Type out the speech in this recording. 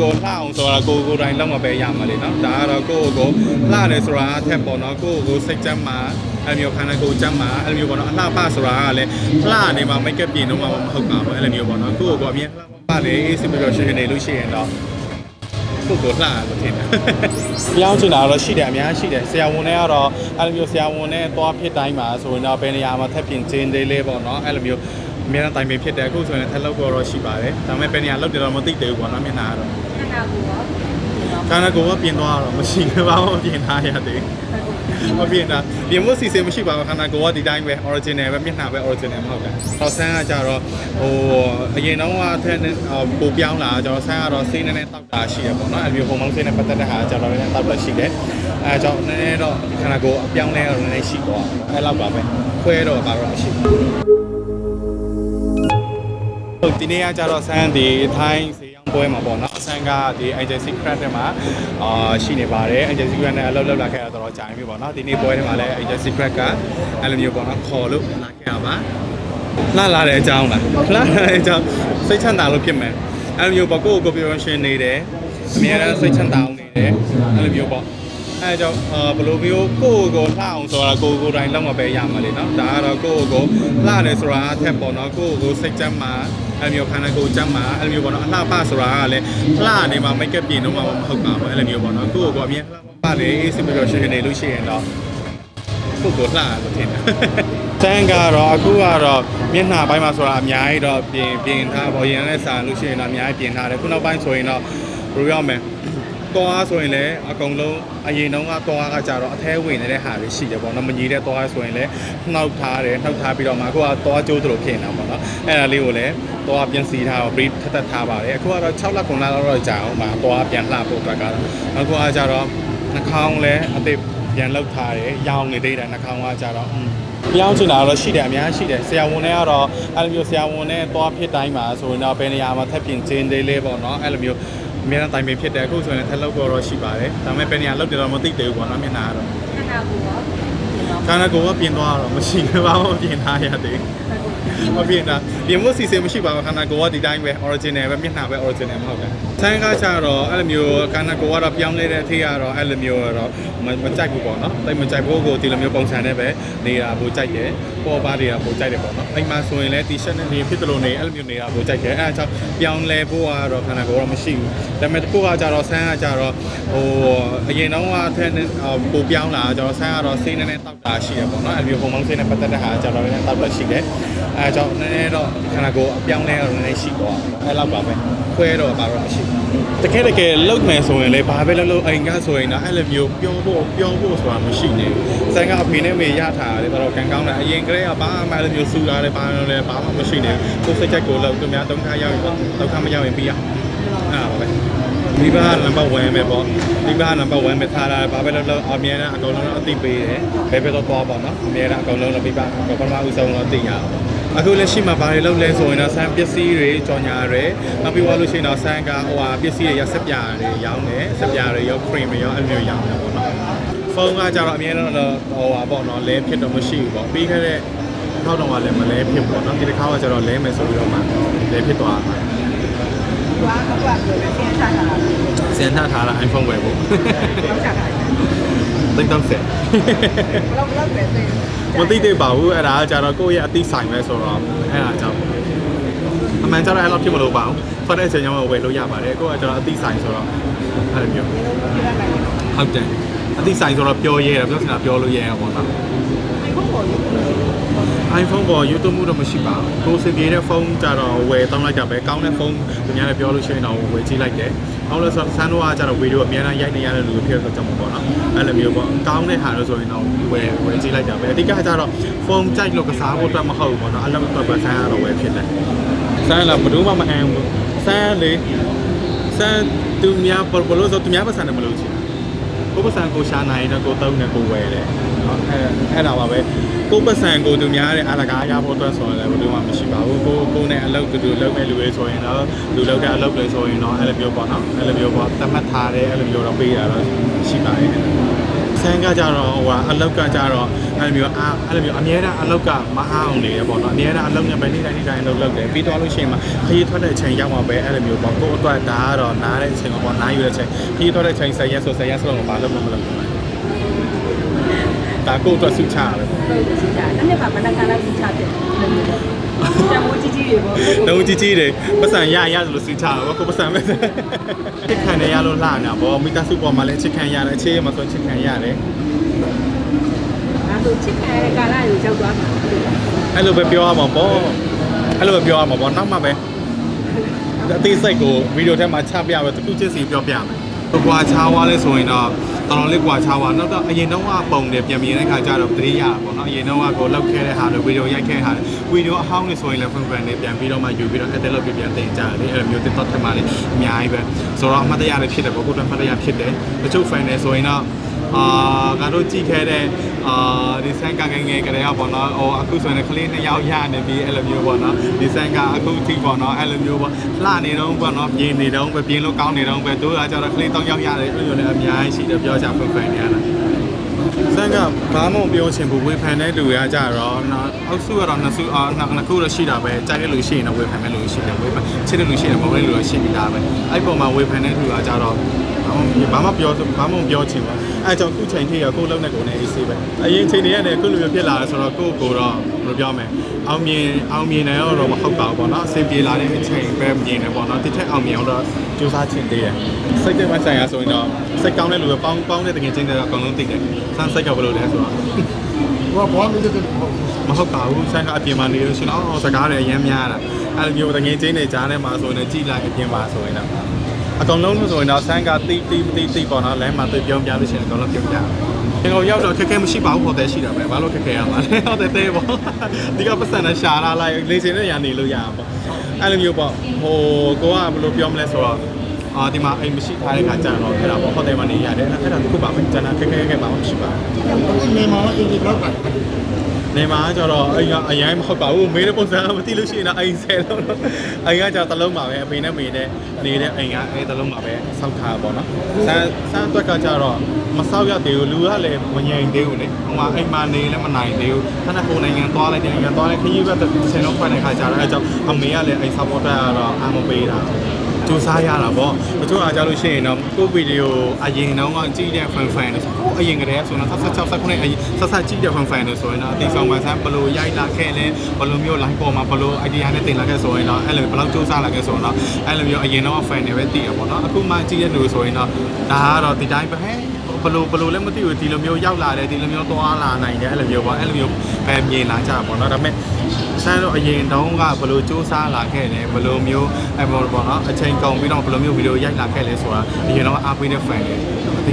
ကိုလှအောင်ဆိုတာကိုကိုယ်တိုင်လောက်မပဲရမှာလေနော်ဒါကတော့ကိုယ့်ကိုယ်ကိုလှတယ်ဆိုတာအထက်ပေါ့နော်ကိုယ့်ကိုယ်ကိုစိတ်ကြမ်းမှာအဲ့လိုမျိုးခန္ဓာကိုယ်ကြမ်းမှာအဲ့လိုမျိုးပေါ့နော်အလှပဆိုတာကလည်းလှနေမှာမိတ်ကပ်ပြင်တော့မှမဟုတ်ပါဘူးအဲ့လိုမျိုးပေါ့နော်ကိုယ့်ကိုယ်ကိုအမြဲလှပလေအေးစစ်ပြီးတော့ရှင်နေလို့ရှိရင်တော့ကိုယ့်ကိုယ်လှလို့ထင်တယ်ပြောင်းချင်တာတော့ရှိတယ်အများရှိတယ်ဆရာဝန်တွေကတော့အဲ့လိုမျိုးဆရာဝန်နဲ့သွားဖြစ်တိုင်းမှာဆိုရင်တော့ဘယ်နေရာမှာထပ်ပြင်ချင်းသေးလေးပေါ့နော်အဲ့လိုမျိုး အများတိုင်းပင်ဖြစ်တယ်အခုဆိုရင်ထပ်လောက်တော့ရှိပါတယ်ဒါပေမဲ့ဘယ်နေရာလောက်တယ်တော့မသိသေးဘူးပေါ့နော်မျက်နှာကတော့ခန္ဓာကိုယ်ရောခန္ဓာကိုယ်ကပြင်သွားတော့မရှိဘူးဘာမှမပြင်ထားရသေးဘူးမပြင်တာပြင်ဖို့စီစဉ်မရှိပါဘူးခန္ဓာကိုယ်ကဒီတိုင်းပဲ original ပဲမျက်နှာပဲ original မဟုတ်ဘူး။တော့ဆန်းကကြတော့ဟိုအရင်တော့ကအထက်နဲ့ပိုပြောင်းလာကျွန်တော်ဆန်းကတော့စိတ်နဲ့တောက်တာရှိရပေါ့နော်။အဲဒီဟိုမောင်းစိတ်နဲ့ပတ်သက်တဲ့ဟာကျွန်တော်လည်းတောက်တာရှိတယ်။အဲကြောင့်နည်းနည်းတော့ခန္ဓာကိုယ်အပြောင်းလဲတော့နည်းနည်းရှိသွားအဲလောက်ပါပဲ။ခွဲတော့ဘာတော့မရှိဘူး။ ဟုတ်ဒီနေ့ကကြတော့ဆန်းဒီထိုင်းစီရောင်းပွဲမှာပေါ့နော်ဆန်းကဒီ agency credit ထဲမှာအာရှိနေပါတယ် agency credit နဲ့အလုပ်လုပ်လာခဲ့တာတော့ကြာပြီပေါ့နော်ဒီနေ့ပွဲထဲမှာလည်း agency credit ကအဲ့လိုမျိုးပေါ့နော်ခေါ်လို့လာခဲ့တာပါလှလာတဲ့အကြောင်းလားလှလာတဲ့အကြောင်းစိတ်ချမ်းသာလို့ဖြစ်မယ်အဲ့လိုမျိုးပေါ့ကိုယ့်ကိုယ်ကိုရှင်နေတယ်အများအားစိတ်ချမ်းသာအောင်နေတယ်အဲ့လိုမျိုးပေါ့ အဲကြောင့်အာဘယ်လိုမျိုးကိုယ့်ကိုယ်လှအောင်ဆိုတာကိုယ်ကိုယ်တိုင်လောက်မပဲရမှာလေနော်ဒါကတော့ကိုယ့်ကိုယ်ကိုလှတယ်ဆိုတာအထက်ပေါ့နော်ကိုယ့်ကိုယ်စိတ်ချမ်းသာအဲ့လိုမျိုးခန္ဓာကိုယ်ကျမ်းမှာအဲ့လိုမျိုးပေါ့နော်အလှပဆိုတာကလည်းလှနေမှာမိတ်ကပ်ပြင်တော့မှမဟုတ်ပါဘူးအဲ့လိုမျိုးပေါ့နော်ကိုယ့်ကိုယ်ကိုအမြဲလှပလေအေးစစ်ပြီးတော့ရှင်နေလို့ရှိရင်တော့ကိုယ့်ကိုယ်လှလို့ထင်တယ်တန်းကတော့အခုကတော့မျက်နှာပိုင်းမှာဆိုတာအများကြီးတော့ပြင်ပြင်ထားပေါ့ရင်နဲ့စာလို့ရှိရင်တော့အများကြီးပြင်ထားတယ်ခုနောက်ပိုင်းဆိုရင်တော့ဘယ်လိုရောက်မလဲ သွားဆိုရင်လည်းအကုန်လုံးအရင်တုန်းကသွားကကြတော့အแทဝင်နေတဲ့ဟာတွေရှိတယ်ပေါ့နော်မကြီးတဲ့သွားဆိုရင်လည်းနှောက်ထားတယ်နှောက်ထားပြီးတော့မှအခုကသွားကျိုးသလိုဖြစ်နေတာပေါ့နော်အဲ့ဒါလေးကိုလည်းသွားပြန်စီထားတော့ brief ထပ်ထပ်ထားပါတယ်အခုကတော့6လ9လလောက်တော့ကြာအောင်ပါသွားပြန်လှဖို့အတွက်ကတော့အခုကကြတော့နှာခေါင်းလည်းအသေးပြန်လှုပ်ထားတယ်ရောင်နေသေးတယ်နှာခေါင်းကကြတော့ပြောင်းချင်တာတော့ရှိတယ်အများရှိတယ်ဆရာဝန်တွေကတော့အဲ့လိုမျိုးဆရာဝန်နဲ့သွားဖြစ်တိုင်းမှာဆိုရင်တော့ဘယ်နေရာမှာထပ်ပြင်ချင်းသေးလေးပေါ့နော်အဲ့လိုမျိုး အများတိုင်းပင်ဖြစ်တယ်အခုဆိုရင်ထပ်လောက်တော့ရှိပါတယ်ဒါပေမဲ့ဘယ်နေရာလောက်တယ်တော့မသိသေးဘူးပေါ့နော်မျက်နှာကတော့ခန္ဓာကိုယ်ရောခန္ဓာကိုယ်ကပြင်သွားတော့မရှိဘူးဘာမှမပြင်ထားရသေးဘူး မပြင်တာပြင်ဖို့စီစဉ်မရှိပါဘူးခန္ဓာကိုယ်ကဒီတိုင်းပဲ original ပဲမျက်နှာပဲ original မဟုတ်ဘူးဆန်းကားချတော့အဲ့လိုမျိုးခန္ဓာကိုယ်ကတော့ပြောင်းလဲတဲ့အထိကတော့အဲ့လိုမျိုးတော့မမကြိုက်ဘူးပေါ့နော်တိတ်မကြိုက်ဘူးကိုဒီလိုမျိုးပုံစံနဲ့ပဲနေတာပိုကြိုက်တယ်ပေါ်ပါတွေကပိုကြိုက်တယ်ပေါ့နော်အိမ်မှာဆိုရင်လည်း t-shirt နဲ့နေဖြစ်တယ်လို့နေအဲ့လိုမျိုးနေတာပိုကြိုက်တယ်အဲ့ဒါကြောင့်ပြောင်းလဲဖို့ကတော့ခန္ဓာကိုယ်ကတော့မရှိဘူးဒါပေမဲ့တစ်ခုကကြတော့ဆန်းကကြတော့ဟိုအရင်တော့ကအထက်နဲ့ပိုပြောင်းလာကြတော့ဆန်းကတော့စိတ်နဲ့တောက်တာရှိတယ်ပေါ့နော်အဲ့လိုမျိုးဟိုမောင်းစိတ်နဲ့ပတ်သက်တဲ့ဟာကြတော့လည်းတောက်တာရှိတယ်အဲကြောင့်နည်းနည်းတော့ခန္ဓာကိုယ်အပြောင်းလဲတော့နည်းနည်းရှိသွားအဲ့လောက်ပါပဲခွဲတော့ပါတော့မရှိဘူးတကယ်တကယ်လုတ်မယ်ဆိုရင်လေဘာပဲလုပ်လို့အိမ်ကဆိုရင်တော့အဲ့လိုမျိုးပြောဖို့ပြောဖို့ဆိုတာမရှိနေဘူးဆန်းကအဖေနဲ့မေရထားတယ်တော့ကန်ကောင်းတယ်အရင်ကတည်းကဘာမှအဲ့လိုမျိုးစူတာလည်းဘာလို့လဲဘာမှမရှိနေဘူးကိုယ်စိတ်ချက်ကိုလောက်သူများဒုက္ခရောက်ရင်ဒုက္ခမရောက်ရင်ပြီးရအဲ့ဒါပါပဲဒီဘာနံပါတ်1ပဲပေါ့ဒီဘာနံပါတ်1ပဲထားတာဘာပဲလို့လို့အမြဲတမ်းအကုန်လုံးအသိပေးတယ်ဘယ်ဘက်တော့သွားပါတော့အမြဲတမ်းအကုန်လုံးလို့ပြပါပထမဦးဆုံးတော့သိရအောင် အခုလက်ရှိမှာဘာတွေလုပ်လဲဆိုရင်တော့ဆန်ပစ္စည်းတွေကြော်ညာတွေနောက်ပြီးသွားလို့ရှိရင်တော့ဆန်ကဟိုဟာပစ္စည်းတွေရဆက်ပြတွေရောင်းတယ်ဆက်ပြတွေရော cream တွေရောအဲ့လိုမျိုးရောင်းတယ်ပေါ့နော်ဖုန်းကကြတော့အမြဲတမ်းတော့ဟိုဟာပေါ့နော်လဲဖြစ်တော့မရှိဘူးပေါ့ပြီးခဲ့တဲ့ထောက်တော့ကလည်းမလဲဖြစ်ပေါ့နော်ဒီတစ်ခါကကျတော့လဲမယ်ဆိုပြီးတော့မှလဲဖြစ်သွားတာကွာကွာပြောတယ်ဆင်းစားတာလားစင်ထထားတာ iPhone ဝယ်ဖို့လောက်ချတာ သိတော့ဆက်ဘလောက်ဘလောက်ပဲသိမသိသေးပါဘူးအဲ့ဒါကကြတော့ကိုယ့်ရဲ့အသိဆိုင်ပဲဆိုတော့အဲ့ဒါကြောင့်အမှန်ကြတော့အဲ့လိုဖြစ်မလို့ပါဘူးဖတ်တဲ့အချိန်ကျမှဝယ်လို့ရပါတယ်ကိုယ့်ကကြတော့အသိဆိုင်ဆိုတော့အဲ့လိုမျိုးဟုတ်တယ်အသိဆိုင်ဆိုတော့ပြောရဲတယ်ပြောစင်တာပြောလို့ရဲရပါတော့ iPhone ပေါ် YouTube မှုတော့မရှိပါဘူးကိုယ်စင်ပြေတဲ့ဖုန်းကြတော့ဝယ်တောင်းလိုက်တာပဲကောင်းတဲ့ဖုန်းသူများလည်းပြောလို့ရှိရင်တော့ဝယ်ကြည့်လိုက်တယ်အောင်လို့ဆိုဆန်းတော့ကကြတော့ဗီဒီယိုအများအားရိုက်နေရတဲ့လူတွေဖြစ်တော့ကြောင့်ပေါ့နော်အဲ့လိုမျိုးပေါ့ကောင်းတဲ့ဟာလို့ဆိုရင်တော့ဝယ်ဝယ်ကြည့်လိုက်တာပဲအဓိကကြတော့ဖုန်းကြိုက်လို့ကစားဖို့အတွက်မဟုတ်ဘူးပေါ့နော်အဲ့လိုတော့ပဲဆန်းရတော့ဝယ်ဖြစ်တယ်ဆန်းလာဘယ်သူမှမအမ်းဘူးဆန်းလေဆန်းသူများဘယ်လိုဆိုသူများပတ်စံတယ်မလို့ချင် ကိုပတ်စံကိုရှာနိုင်တော့ကိုတုံးနေကိုဝယ်တယ်နော်အဲ့အဲ့ဒါပါပဲကိုပတ်စံကိုသူများတဲ့အလကားရဖို့အတွက်ဆိုရင်လည်းဘယ်သူမှမရှိပါဘူးကိုကိုနဲ့အလုပ်တူတူလုပ်မဲ့လူတွေဆိုရင်တော့လူလုပ်တဲ့အလုပ်တွေဆိုရင်တော့အဲ့လိုမျိုးပေါ့နော်အဲ့လိုမျိုးပေါ့တတ်မှတ်ထားတယ်အဲ့လိုမျိုးတော့ပေးရတော့ရှိပါတ ယ်ဆန်ကကြတော့ဟိုကအလောက်ကကြတော့အဲ့လိုမျိုးအာအဲ့လိုမျိုးအများအားအလောက်ကမအားအောင်နေရပေါ့နော်အများအားအလောက်နဲ့ပဲနေ့တိုင်းနေ့တိုင်းအလုပ်လုပ်တယ်ပြီးတော့လို့ရှိရင်မှခရီးထွက်တဲ့အချိန်ရောက်မှာပဲအဲ့လိုမျိုးပေါ့ကိုယ့်အတွက်ဒါကတော့နားတဲ့အချိန်ပေါ့နားယူတဲ့အချိန်ခရီးထွက်တဲ့အချိန်ဆက်ရက်ဆိုဆက်ရက်ဆိုတော့မလုပ်လို့မလုပ်ဘူး ဒါကိုယ့်အတွက်စုချရတယ်ဟုတ်စီတာ။အဲ့ဒါကမနက်ကန်လိုက်စီချတယ်။တမိုးကြီးကြီးတွေပေါ့။လုံးကြီးကြီးတွေပတ်စံရရဆိုလို့စုချတော့ကိုပတ်စံပဲချစ်ခံရရလို့လှနေတာပေါ့မိသားစုပေါ်မှာလည်းချစ်ခံရတယ်အခြေရမှာဆိုချစ်ခံရတယ်အဲဆိုချစ်ခံရတဲ့ကာလကိုရောက်သွားမှာအဲ့လိုပဲပြောရမှာပေါ့အဲ့လိုပဲပြောရမှာပေါ့နောက်မှပဲအသေးစိတ်ကိုဗီဒီယိုထဲမှာချပြပဲတစ်ခုချင်းစီပြောပြမယ် ကွာချားွားလဲဆိုရင်တော့တော်တော်လေးကွာချားွားနောက်တော့အရင်တော့ကပုံတယ်ပြန်မြင်တဲ့ခါကျတော့သတိရတာပေါ့နော်အရင်တော့ကကိုလောက်ခဲတဲ့ဟာတွေဗီဒီယိုရိုက်ခဲ့တဲ့ဟာတွေဗီဒီယိုအဟောင်းတွေဆိုရင်လည်း fan fan တွေပြန်ပြီးတော့မှယူပြီးတော့ edit လုပ်ပြီးပြန်တင်ကြတယ်အဲ့လိုမျိုး TikTok ထဲမှာလည်းအများကြီးပဲဆိုတော့အမှတ်တရလည်းဖြစ်တယ်ပေါ့ကိုယ်တော့အမှတ်တရဖြစ်တယ်တချို့ fan တွေဆိုရင်တော့ အာငါတို့ကြည့်ခဲ့တဲ့အာဒီဆန်ကငယ်ငယ်ကလေးကပေါ့နော်ဟိုအခုဆိုရင်ကလေးနှစ်ယောက်ရနေပြီအဲ့လိုမျိုးပေါ့နော်ဒီဆန်ကအခုထိပေါ့နော်အဲ့လိုမျိုးပေါ့လှနေတော့ပေါ့နော်ပြင်းနေတော့ပဲပြင်းလို့ကောင်းနေတော့ပဲတို့ကကျတော့ကလေးတောင်းယောက်ရတယ်အဲ့လိုမျိုးလည်းအများကြီးရှိတယ်ပြောကြဖွင့်ဖွင့်နေရတာဆန်ကဘာမှမပြောချင်ဘူးဝေဖန်တဲ့လူကကြတော့နော်အောက်စုကတော့နှစ်စုအာနှစ်ခုတော့ရှိတာပဲကြိုက်တဲ့လူရှိရင်တော့ဝေဖန်တဲ့လူရှိတယ်ဝေဖန်ချစ်တဲ့လူရှိရင်မဟုတ်တဲ့လူတော့ရှိနေတာပဲအဲ့ပုံမှာဝေဖန်တဲ့လူကကြတော့ဘာမှပြောဘာမှမပြောချင်ပါ အဲကြောင့်ခုချိန်ထိရကိုလုံးနဲ့ကိုနဲ့အေးဆေးပဲအရင်ချိန်တွေကနေအခုလိုမျိုးဖြစ်လာတယ်ဆိုတော့ကိုကိုတော့ဘယ်လိုပြောမလဲအောင်မြင်အောင်မြင်တယ်တော့မဟုတ်ပါဘူးပေါ့နော်အဆင်ပြေလာတဲ့အချိန်ပဲမြင်တယ်ပေါ့နော်တစ်ထက်အောင်မြင်အောင်တော့ကြိုးစားချင်သေးတယ်စိတ်တဲ့မဆိုင်ရဆိုရင်တော့စိတ်ကောင်းတဲ့လူပဲပေါင်းပေါင်းတဲ့တကယ်ချင်းတွေတော့အကုန်လုံးသိတယ်ဆန်းစိတ်ကဘယ်လိုလဲဆိုတော့ဟိုကဘောင်းနေတဲ့တဲ့ဟုတ်မဟုတ်ပါဘူးဆန်းကအပြင်မှာနေလို့ရှိရင်အော်စကားတွေအများများတာအဲ့လိုမျိုးတကယ်ချင်းတွေကြားထဲမှာဆိုရင်ကြည်လိုက်အပြင်မှာဆိုရင်တော့ အကောင်လုံးလို့ဆိုရင်တော့ဆန်းကတိတိတိတိပေါ့နော်လမ်းမှာသူပြောပြလို့ရှိရင်အကောင်လုံးပြောပြတယ်ကျွန်တော်ရောက်တော့ခက်ခဲမရှိပါဘူးဟိုတယ်ရှိတာပဲဘာလို့ခက်ခဲရမှာလဲဟိုတယ်တဲပေါ့ဒီကပတ်စံနဲ့ရှာလာလိုက်လေချင်တဲ့ညာနေလို့ရအောင်ပေါ့အဲ့လိုမျိုးပေါ့ဟိုကိုကဘယ်လိုပြောမလဲဆိုတော့အာဒီမှာအိမ်မရှိထားတဲ့ခါကျတော့အဲ့ဒါပေါ့ဟိုတယ်မှာနေရတယ်အဲ့ဒါတခုပါပဲကျန်တာခက်ခဲခက်ခဲပါမရှိပါဘူးဒီနေမှာအင်ဒီလောက်ပါ နေမှာကျတော့အိမ်ကအရင်မဟုတ်ပါဘူးမေးတဲ့ပုံစံမသိလို့ရှိရင်တော့အိမ်ဆယ်လုံးတော့အိမ်ကကျတော့တစ်လုံးပါပဲအဖေနဲ့မေနဲ့နေတဲ့အိမ်ကအဲတစ်လုံးပါပဲစောက်ထားပါတော့ဆန်းဆန်းအတွက်ကကျတော့မစောက်ရသေးဘူးလူကလည်းမငြိမ်သေးဘူးလေဟိုမှာအိမ်မှာနေလည်းမနိုင်သေးဘူးခဏကိုနိုင်ငံသွားလိုက်တယ်နိုင်ငံသွားလိုက်ခရီးဘက်ဆင်တော့ဖွင့်တဲ့ခါကျတော့အဲကြောင့်အမေကလည်းအိမ်ဆောက်ပေါ်တက်ရတော့အမပေးတာ စူးစားရတာပေါ့တချို့အားကြလို့ရှိရင်တော့ကိုဗီဒီယိုအရင်တော့ကကြည့်တဲ့ fan fan တွေဆိုဟိုအရင်ကတည်းကဆိုတော့ဆက်ဆက်6ဆက်ခုနှစ်အရင်ဆက်ဆက်ကြည့်တဲ့ fan fan တွေဆိုရင်တော့အတိဆောင်မှဆန်းဘလို့ရိုက်လာခဲ့လဲဘလို့မျိုး line ပေါ်မှာဘလို့ idea နဲ့တင်လာခဲ့ဆိုရင်တော့အဲ့လိုဘယ်လောက်စူးစမ်းလာခဲ့ဆိုတော့အဲ့လိုမျိုးအရင်တော့ fan တွေပဲတည်ရပါတော့အခုမှကြည့်တဲ့လူဆိုရင်တော့ဒါကတော့ဒီတိုင်းပဲဟဲ့ဘလို့ဘလို့လည်းမသိဘူးဒီလိုမျိုးရောက်လာတယ်ဒီလိုမျိုးသွားလာနိုင်တယ်အဲ့လိုမျိုးပေါ့အဲ့လိုမျိုးပဲမြင်လာကြပါတော့ဒါပေမဲ့ ဆန်းတော့အရင်တုန်းကဘယ်လိုစူးစမ်းလာခဲ့လဲဘယ်လိုမျိုးအဲ့ပေါ်ပေါ့နော်အချိန်ကုန်ပြီးတော့ဘယ်လိုမျိုးဗီဒီယိုရိုက်လာခဲ့လဲဆိုတာအရင်တော့အားပေးတဲ့ fan တွေအသိ